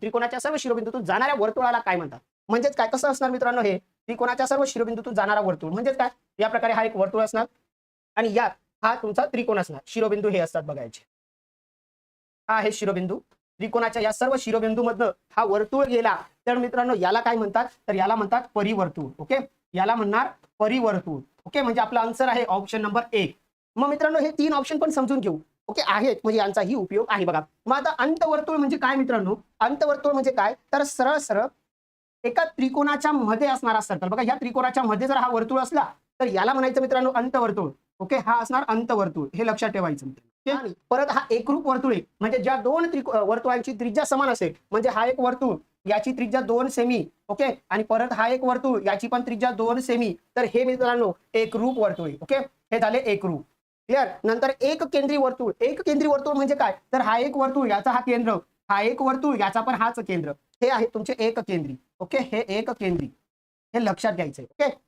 त्रिकोणाच्या सर्व शिरोबिंदूतून जाणाऱ्या वर्तुळाला काय म्हणतात? म्हणजेच काय? कसं असणार मित्रांनो हे? त्रिकोणाच्या सर्व शिरोबिंदूतून जाणारा वर्तुळ. म्हणजेच काय? या प्रकारे हा एक वर्तुळ असणार. आणि यात हा तुमचा त्रिकोण असणार. शिरोबिंदू हे असतात बघायचे. हा आहे शिरोबिंदू. त्रिकोणाच्या या सर्व शिरोबिंदू मधनं हा वर्तुळ गेला. तर मित्रांनो याला काय म्हणतात? तर याला म्हणतात परिवर्तुळ. ओके? याला म्हणणार परिवर्तुळ. ओके? म्हणजे आपला आन्सर आहे ऑप्शन नंबर एक. मग मित्रांनो हे तीन ऑप्शन पण समजून घेऊ. ओके आहेत. म्हणजे यांचाही उपयोग आहे बघा. मग आता अंतवर्तुळ म्हणजे काय मित्रांनो? अंतवर्तुळ म्हणजे काय? तर सरळ सरळ एका त्रिकोणाच्या मध्ये असणारा सर्कल बघा या त्रिकोणाच्या मध्ये जर हा वर्तुळ असला तर याला म्हणायचं मित्रांनो अंतवर्तुळ. ओके हा असणार अंतवर्तुळ. हे लक्षात ठेवायचं मित्रांनो. आणि परत हा एकरूप वर्तुळ म्हणजे ज्या दोन त्रिको वर्तुळांची त्रिज्या समान असेल म्हणजे हा एक वर्तुळ याची त्रिज्या दोन सेमी ओके? आणि परत हा एक वर्तुळ याची पण त्रिज्या दोन सेमी तर हे मित्रांनो एकरूप वर्तुळ ओके? हे झाले एकरूप. क्लिअर नंतर एक केंद्रीय वर्तुळ. एक केंद्रीय वर्तुळ म्हणजे काय? तर हा एक वर्तुळ याचा हा केंद्र. हा एक वर्तुळ याचा पण हाच केंद्र. हे आहे तुमचे एक केंद्री. ओके? हे एक केंद्री. हे लक्षात घ्यायचंय. ओके?